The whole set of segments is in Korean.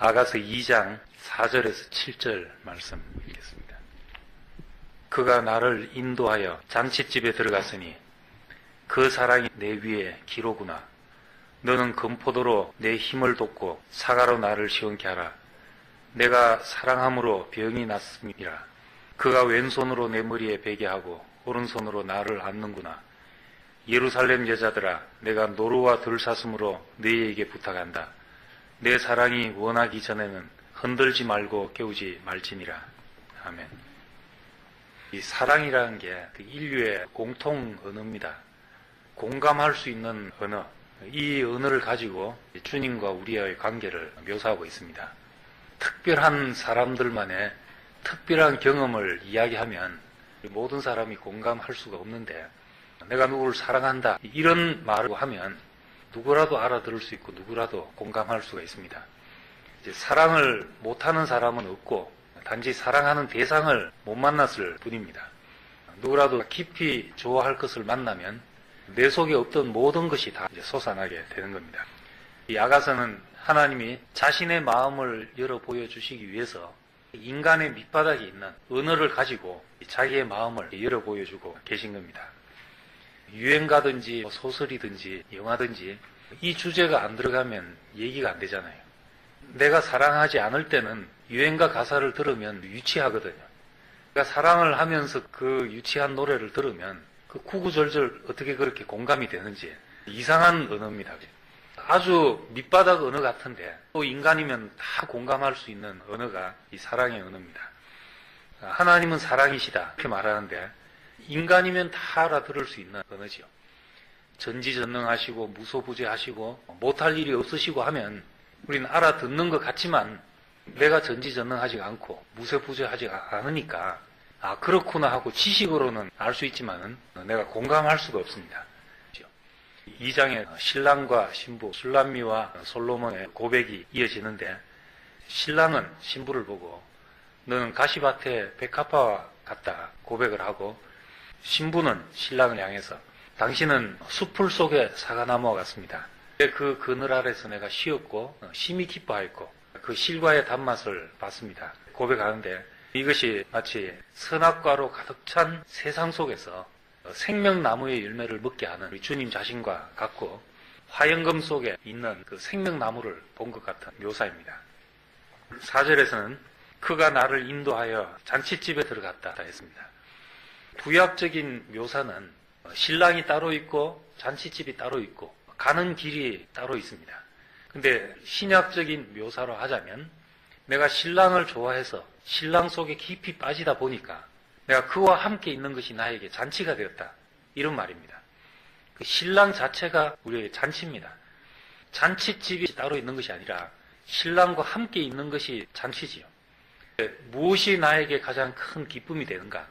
아가서 2장 4절에서 7절 말씀 읽겠습니다. 그가 나를 인도하여 잔치집에 들어갔으니 그 사랑이 내 위에 기로구나. 너는 금포도로 내 힘을 돋고 사과로 나를 시원케 하라. 내가 사랑함으로 병이 났음이라. 그가 왼손으로 내 머리에 베게 하고 오른손으로 나를 안는구나. 예루살렘 여자들아, 내가 노루와 들사슴으로 너희에게 부탁한다. 내 사랑이 원하기 전에는 흔들지 말고 깨우지 말지니라. 아멘. 이 사랑이라는 게그 인류의 공통 언어입니다. 공감할 수 있는 언어. 이 언어를 가지고 주님과 우리의 관계를 묘사하고 있습니다. 특별한 사람들만의 특별한 경험을 이야기하면 모든 사람이 공감할 수가 없는데 내가 누구를 사랑한다 이런 말을 하면 누구라도 알아들을 수 있고 누구라도 공감할 수가 있습니다. 이제 사랑을 못하는 사람은 없고 단지 사랑하는 대상을 못 만났을 뿐입니다. 누구라도 깊이 좋아할 것을 만나면 내 속에 없던 모든 것이 다 솟아나게 되는 겁니다. 이 아가서는 하나님이 자신의 마음을 열어 보여주시기 위해서 인간의 밑바닥에 있는 언어를 가지고 자기의 마음을 열어 보여주고 계신 겁니다. 유행가든지 뭐 소설이든지 영화든지 이 주제가 안 들어가면 얘기가 안 되잖아요. 내가 사랑하지 않을 때는 유행가 가사를 들으면 유치하거든요. 그러니까 사랑을 하면서 그 유치한 노래를 들으면 그 구구절절 어떻게 그렇게 공감이 되는지 이상한 언어입니다. 아주 밑바닥 언어 같은데 또 인간이면 다 공감할 수 있는 언어가 이 사랑의 언어입니다. 하나님은 사랑이시다 이렇게 말하는데 인간이면 다 알아들을 수 있는 언어지요. 전지전능하시고 무소부재하시고 못할 일이 없으시고 하면 우리는 알아듣는 것 같지만 내가 전지전능하지 않고 무소부재하지 않으니까 아 그렇구나 하고 지식으로는 알 수 있지만은 내가 공감할 수가 없습니다. 2장에 신랑과 신부 술람미와 솔로몬의 고백이 이어지는데 신랑은 신부를 보고 너는 가시밭에 백합화와 같다 고백을 하고 신부는 신랑을 향해서 당신은 숲풀 속의 사과나무와 같습니다. 그 그늘 아래서 내가 쉬었고 심히 기뻐하였고 그 실과의 단맛을 봤습니다. 고백하는데 이것이 마치 선악과로 가득 찬 세상 속에서 생명나무의 열매를 먹게 하는 우리 주님 자신과 같고 화영금 속에 있는 그 생명나무를 본 것 같은 묘사입니다. 4절에서는 그가 나를 인도하여 잔치집에 들어갔다 했습니다. 구약적인 묘사는 신랑이 따로 있고 잔치집이 따로 있고 가는 길이 따로 있습니다. 근데 신약적인 묘사로 하자면 내가 신랑을 좋아해서 신랑 속에 깊이 빠지다 보니까 내가 그와 함께 있는 것이 나에게 잔치가 되었다. 이런 말입니다. 그 신랑 자체가 우리에게 잔치입니다. 잔치집이 따로 있는 것이 아니라 신랑과 함께 있는 것이 잔치지요. 무엇이 나에게 가장 큰 기쁨이 되는가?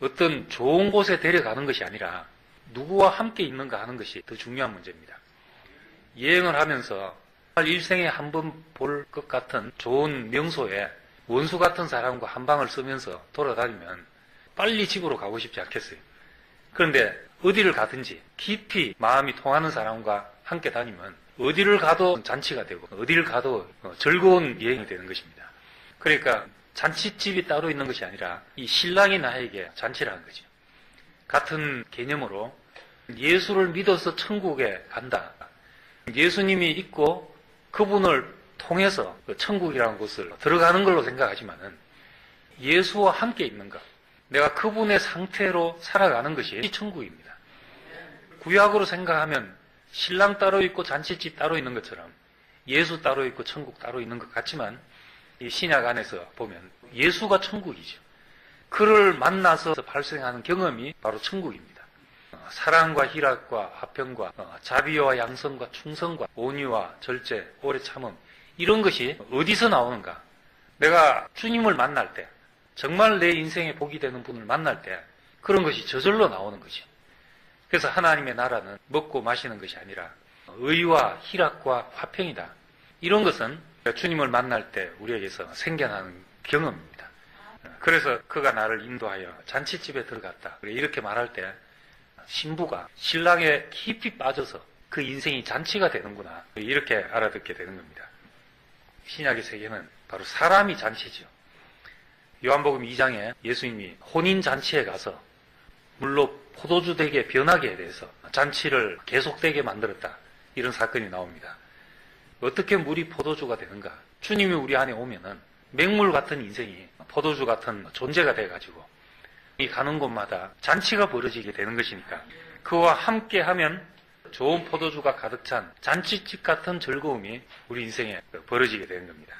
어떤 좋은 곳에 데려가는 것이 아니라 누구와 함께 있는가 하는 것이 더 중요한 문제입니다. 여행을 하면서 일생에 한 번 볼 것 같은 좋은 명소에 원수 같은 사람과 한 방을 쓰면서 돌아다니면 빨리 집으로 가고 싶지 않겠어요. 그런데 어디를 가든지 깊이 마음이 통하는 사람과 함께 다니면 어디를 가도 잔치가 되고 어디를 가도 즐거운 여행이 되는 것입니다. 그러니까 잔치집이 따로 있는 것이 아니라 이 신랑이 나에게 잔치를 한 거죠. 같은 개념으로 예수를 믿어서 천국에 간다. 예수님이 있고 그분을 통해서 그 천국이라는 곳을 들어가는 걸로 생각하지만은 예수와 함께 있는 것, 내가 그분의 상태로 살아가는 것이 천국입니다. 구약으로 생각하면 신랑 따로 있고 잔치집 따로 있는 것처럼 예수 따로 있고 천국 따로 있는 것 같지만 이 신약 안에서 보면 예수가 천국이죠. 그를 만나서 발생하는 경험이 바로 천국입니다. 사랑과 희락과 화평과 자비와 양성과 충성과 온유와 절제, 오래 참음 이런 것이 어디서 나오는가? 내가 주님을 만날 때, 정말 내 인생에 복이 되는 분을 만날 때, 그런 것이 저절로 나오는 것이요. 그래서 하나님의 나라는 먹고 마시는 것이 아니라 의와 희락과 화평이다. 이런 것은 주님을 만날 때 우리에게서 생겨나는 경험입니다. 그래서 그가 나를 인도하여 잔치집에 들어갔다. 이렇게 말할 때 신부가 신랑에 깊이 빠져서 그 인생이 잔치가 되는구나. 이렇게 알아듣게 되는 겁니다. 신약의 세계는 바로 사람이 잔치죠. 요한복음 2장에 예수님이 혼인 잔치에 가서 물로 포도주 되게 변하게 대해서 잔치를 계속되게 만들었다. 이런 사건이 나옵니다. 어떻게 물이 포도주가 되는가? 주님이 우리 안에 오면은 맹물 같은 인생이 포도주 같은 존재가 돼가지고 이 가는 곳마다 잔치가 벌어지게 되는 것이니까 그와 함께 하면 좋은 포도주가 가득 찬 잔치집 같은 즐거움이 우리 인생에 벌어지게 되는 겁니다.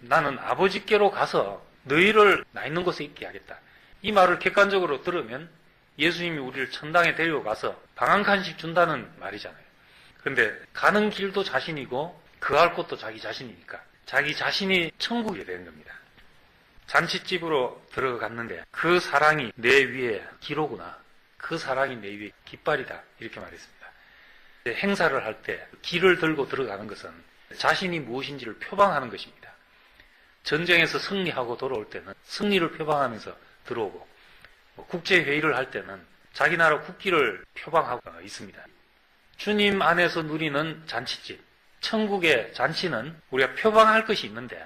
나는 아버지께로 가서 너희를 나 있는 곳에 있게 하겠다. 이 말을 객관적으로 들으면 예수님이 우리를 천당에 데려가서 방한 칸씩 준다는 말이잖아요. 근데 가는 길도 자신이고 그할 곳도 자기 자신이니까 자기 자신이 천국이 되는 겁니다. 잔치집으로 들어갔는데 그 사랑이 내 위에 기로구나. 그 사랑이 내 위에 깃발이다. 이렇게 말했습니다. 행사를 할 때 길을 들고 들어가는 것은 자신이 무엇인지를 표방하는 것입니다. 전쟁에서 승리하고 돌아올 때는 승리를 표방하면서 들어오고 뭐 국제회의를 할 때는 자기 나라 국기를 표방하고 있습니다. 주님 안에서 누리는 잔치집, 천국의 잔치는 우리가 표방할 것이 있는데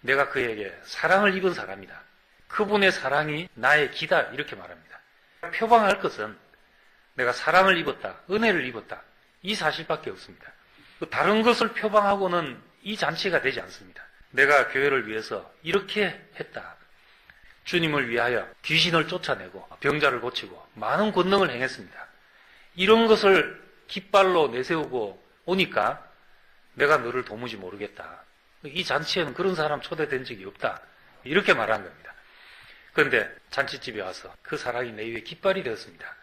내가 그에게 사랑을 입은 사람이다. 그분의 사랑이 나의 기다 이렇게 말합니다. 표방할 것은 내가 사랑을 입었다, 은혜를 입었다 이 사실밖에 없습니다. 그 다른 것을 표방하고는 이 잔치가 되지 않습니다. 내가 교회를 위해서 이렇게 했다. 주님을 위하여 귀신을 쫓아내고 병자를 고치고 많은 권능을 행했습니다. 이런 것을 깃발로 내세우고 오니까 내가 너를 도무지 모르겠다. 이 잔치에는 그런 사람 초대된 적이 없다. 이렇게 말한 겁니다. 그런데 잔치집에 와서 그 사랑이 내 위에 깃발이 되었습니다.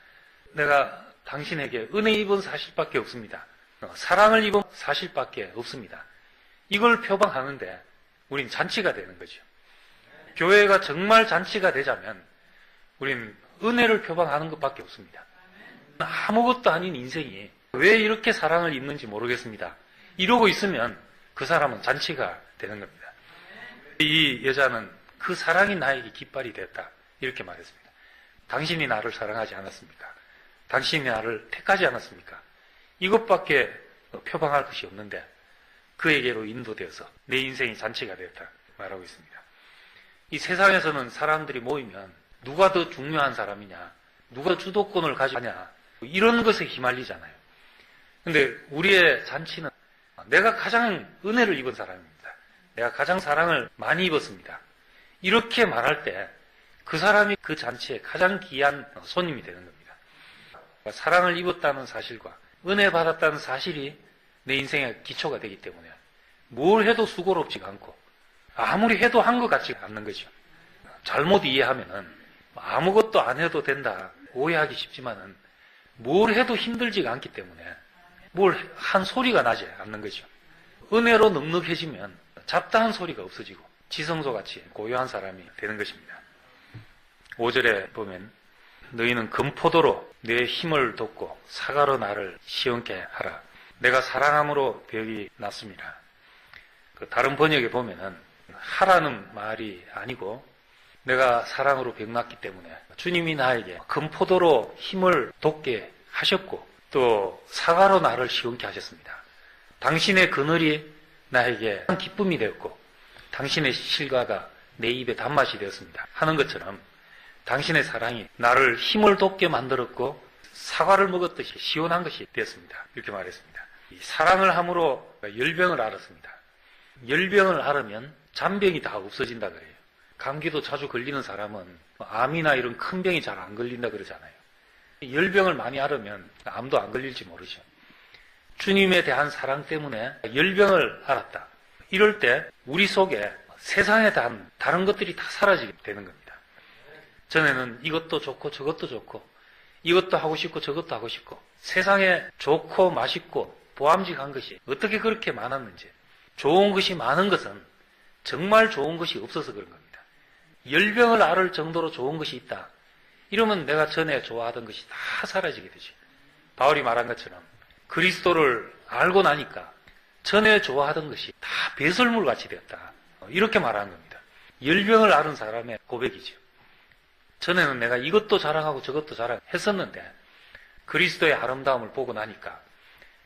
내가 당신에게 은혜 입은 사실밖에 없습니다. 어, 사랑을 입은 사실밖에 없습니다. 이걸 표방하는데 우린 잔치가 되는 거죠. 교회가 정말 잔치가 되자면 우린 은혜를 표방하는 것밖에 없습니다. 아무것도 아닌 인생이 왜 이렇게 사랑을 입는지 모르겠습니다. 이러고 있으면 그 사람은 잔치가 되는 겁니다. 이 여자는 그 사랑이 나에게 깃발이 됐다. 이렇게 말했습니다. 당신이 나를 사랑하지 않았습니까? 당신이 나를 택하지 않았습니까? 이것밖에 표방할 것이 없는데 그에게로 인도되어서 내 인생이 잔치가 되었다 말하고 있습니다. 이 세상에서는 사람들이 모이면 누가 더 중요한 사람이냐, 누가 주도권을 가지냐 이런 것에 휘말리잖아요. 근데 우리의 잔치는 내가 가장 은혜를 입은 사람입니다. 내가 가장 사랑을 많이 입었습니다. 이렇게 말할 때 그 사람이 그 잔치에 가장 귀한 손님이 되는 겁니다. 사랑을 입었다는 사실과 은혜 받았다는 사실이 내 인생의 기초가 되기 때문에 뭘 해도 수고롭지가 않고 아무리 해도 한 것 같지 않는 거죠. 잘못 이해하면은 아무것도 안 해도 된다 오해하기 쉽지만은 뭘 해도 힘들지가 않기 때문에 뭘 한 소리가 나지 않는 거죠. 은혜로 넉넉해지면 잡다한 소리가 없어지고 지성소 같이 고요한 사람이 되는 것입니다. 5절에 보면 너희는 금포도로 내 힘을 돋고 사과로 나를 시원케 하라. 내가 사랑함으로 벽이 났습니다. 그 다른 번역에 보면은 하라는 말이 아니고 내가 사랑으로 병났기 때문에 주님이 나에게 금포도로 힘을 돋게 하셨고 또 사과로 나를 시원케 하셨습니다. 당신의 그늘이 나에게 기쁨이 되었고 당신의 실과가 내 입에 단맛이 되었습니다. 하는 것처럼 당신의 사랑이 나를 힘을 돋게 만들었고 사과를 먹었듯이 시원한 것이 되었습니다. 이렇게 말했습니다. 사랑을 함으로 열병을 알았습니다. 열병을 앓으면 잔병이 다 없어진다 그래요. 감기도 자주 걸리는 사람은 암이나 이런 큰 병이 잘 안 걸린다 그러잖아요. 열병을 많이 앓으면 암도 안 걸릴지 모르죠. 주님에 대한 사랑 때문에 열병을 앓았다. 이럴 때 우리 속에 세상에 대한 다른 것들이 다 사라지게 되는 겁니다. 전에는 이것도 좋고 저것도 좋고 이것도 하고 싶고 저것도 하고 싶고 세상에 좋고 맛있고 보암직한 것이 어떻게 그렇게 많았는지 좋은 것이 많은 것은 정말 좋은 것이 없어서 그런 겁니다. 열병을 앓을 정도로 좋은 것이 있다. 이러면 내가 전에 좋아하던 것이 다 사라지게 되죠. 바울이 말한 것처럼 그리스도를 알고 나니까 전에 좋아하던 것이 다 배설물 같이 되었다. 이렇게 말하는 겁니다. 열병을 앓은 사람의 고백이죠. 전에는 내가 이것도 자랑하고 저것도 자랑했었는데 그리스도의 아름다움을 보고 나니까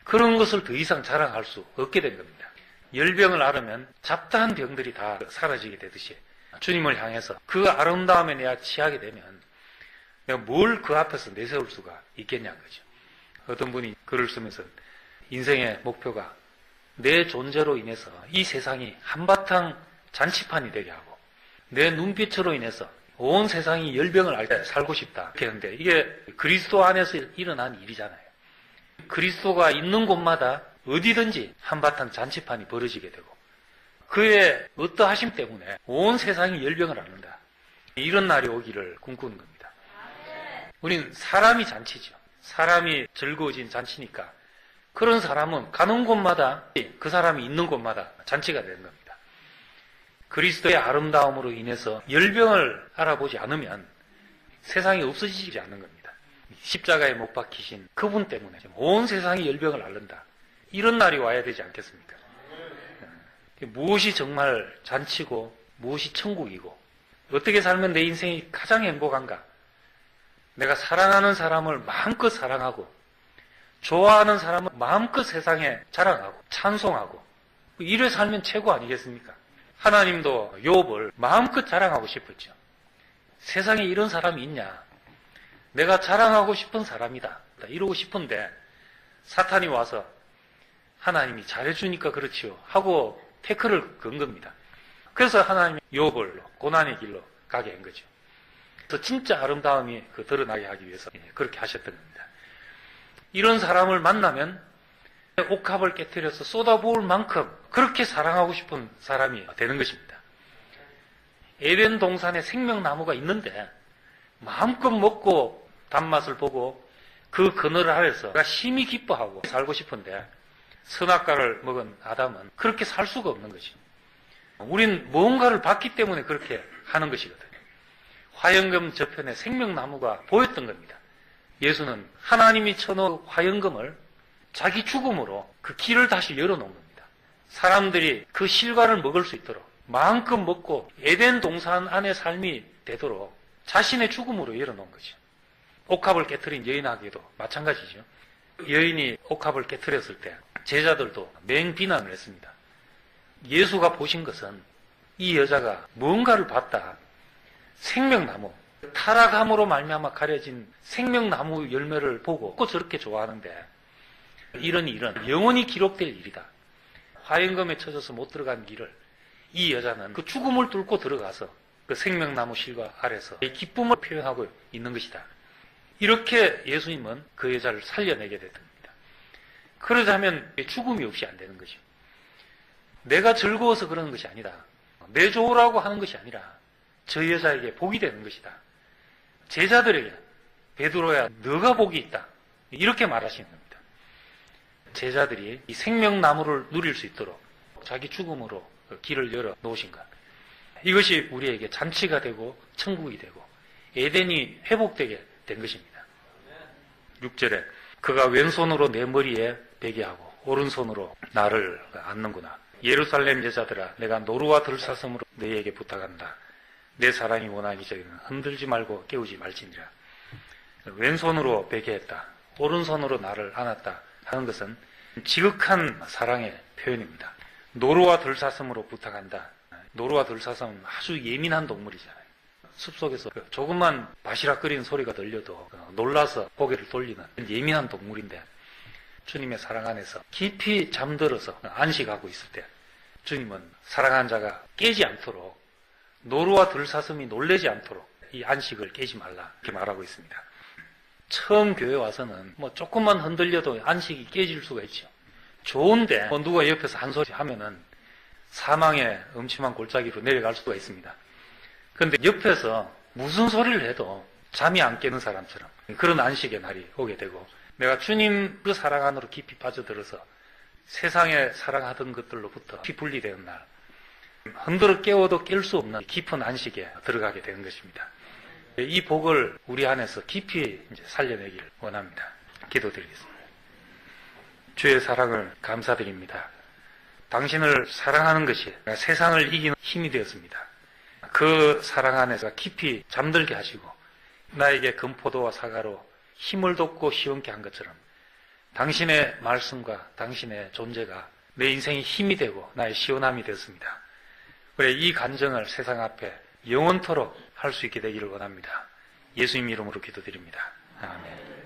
그런 것을 더 이상 자랑할 수 없게 된 겁니다. 열병을 앓으면 잡다한 병들이 다 사라지게 되듯이 주님을 향해서 그 아름다움에 내가 취하게 되면 내가 뭘 그 앞에서 내세울 수가 있겠냐는 거죠. 어떤 분이 글을 쓰면서 인생의 목표가 내 존재로 인해서 이 세상이 한바탕 잔치판이 되게 하고 내 눈빛으로 인해서 온 세상이 열병을 앓게 살고 싶다. 하는데 이게 그리스도 안에서 일어난 일이잖아요. 그리스도가 있는 곳마다 어디든지 한바탕 잔치판이 벌어지게 되고 그의 어떠하심 때문에 온 세상이 열병을 앓는다. 이런 날이 오기를 꿈꾸는 겁니다. 우린 사람이 잔치죠. 사람이 즐거워진 잔치니까 그런 사람은 가는 곳마다 그 사람이 있는 곳마다 잔치가 되는 겁니다. 그리스도의 아름다움으로 인해서 열병을 알아보지 않으면 세상이 없어지지 않는 겁니다. 십자가에 못 박히신 그분 때문에 온 세상이 열병을 앓는다. 이런 날이 와야 되지 않겠습니까? 무엇이 정말 잔치고 무엇이 천국이고 어떻게 살면 내 인생이 가장 행복한가? 내가 사랑하는 사람을 마음껏 사랑하고 좋아하는 사람을 마음껏 세상에 자랑하고 찬송하고 이래 살면 최고 아니겠습니까? 하나님도 욥을 마음껏 자랑하고 싶었죠. 세상에 이런 사람이 있냐? 내가 자랑하고 싶은 사람이다. 이러고 싶은데 사탄이 와서 하나님이 잘해주니까 그렇지요. 하고 태클을 건 겁니다. 그래서 하나님이 욥을 고난의 길로 가게 한 거죠. 그래서 진짜 아름다움이 그 드러나게 하기 위해서 그렇게 하셨던 겁니다. 이런 사람을 만나면 옥합을 깨뜨려서 쏟아부을 만큼 그렇게 사랑하고 싶은 사람이 되는 것입니다. 에덴 동산에 생명나무가 있는데 마음껏 먹고 단맛을 보고 그 그늘 아래서 내가 심히 기뻐하고 살고 싶은데 선악과를 먹은 아담은 그렇게 살 수가 없는 것이. 우린 뭔가를 봤기 때문에 그렇게 하는 것이거든요. 화영금 저편에 생명나무가 보였던 겁니다. 예수는 하나님이 쳐놓은 화영금을 자기 죽음으로 그 길을 다시 열어놓은 겁니다. 사람들이 그 실과를 먹을 수 있도록 마음껏 먹고 에덴 동산 안의 삶이 되도록 자신의 죽음으로 열어놓은 거죠. 옥합을 깨뜨린 여인에게도 마찬가지죠. 여인이 옥합을 깨뜨렸을 때 제자들도 맹비난을 했습니다. 예수가 보신 것은 이 여자가 뭔가를 봤다. 생명나무, 타락함으로 말미암아 가려진 생명나무 열매를 보고 꼭 저렇게 좋아하는데 이런 일은 영원히 기록될 일이다. 화영검에 쳐져서 못 들어간 길을 이 여자는 그 죽음을 뚫고 들어가서 그 생명나무 실과 아래서 기쁨을 표현하고 있는 것이다. 이렇게 예수님은 그 여자를 살려내게 됐던. 그러자면 죽음이 없이 안 되는 거죠. 내가 즐거워서 그러는 것이 아니다. 내 좋으라고 하는 것이 아니라 저 여자에게 복이 되는 것이다. 제자들에게 베드로야 너가 복이 있다. 이렇게 말하시는 겁니다. 제자들이 이 생명나무를 누릴 수 있도록 자기 죽음으로 그 길을 열어 놓으신 것. 이것이 우리에게 잔치가 되고 천국이 되고 에덴이 회복되게 된 것입니다. 6절에 그가 왼손으로 내 머리에 베게 하고 오른손으로 나를 안는구나. 예루살렘 제자들아 내가 노루와 들사슴으로 너희에게 부탁한다. 내 사랑이 원하기 전에는 흔들지 말고 깨우지 말지니라. 왼손으로 베게 했다. 오른손으로 나를 안았다 하는 것은 지극한 사랑의 표현입니다. 노루와 들사슴으로 부탁한다. 노루와 들사슴은 아주 예민한 동물이잖아요. 숲속에서 그 조금만 바시락거리는 소리가 들려도 놀라서 고개를 돌리는 예민한 동물인데 주님의 사랑 안에서 깊이 잠들어서 안식하고 있을 때 주님은 사랑하는 자가 깨지 않도록 노루와 들사슴이 놀래지 않도록 이 안식을 깨지 말라 이렇게 말하고 있습니다. 처음 교회 와서는 뭐 조금만 흔들려도 안식이 깨질 수가 있죠. 좋은데 뭐 누가 옆에서 한 소리 하면은 사망의 음침한 골짜기로 내려갈 수가 있습니다. 그런데 옆에서 무슨 소리를 해도 잠이 안 깨는 사람처럼 그런 안식의 날이 오게 되고 내가 주님 그 사랑 안으로 깊이 빠져들어서 세상에 사랑하던 것들로부터 깊이 분리되는 날 흔들어 깨워도 깰 수 없는 깊은 안식에 들어가게 되는 것입니다. 이 복을 우리 안에서 깊이 살려내기를 원합니다. 기도드리겠습니다. 주의 사랑을 감사드립니다. 당신을 사랑하는 것이 세상을 이기는 힘이 되었습니다. 그 사랑 안에서 깊이 잠들게 하시고 나에게 금포도와 사과로 힘을 돋고 시원케 한 것처럼 당신의 말씀과 당신의 존재가 내 인생의 힘이 되고 나의 시원함이 되었습니다. 그래 이 간증을 세상 앞에 영원토록 할 수 있게 되기를 원합니다. 예수님 이름으로 기도드립니다. 아멘.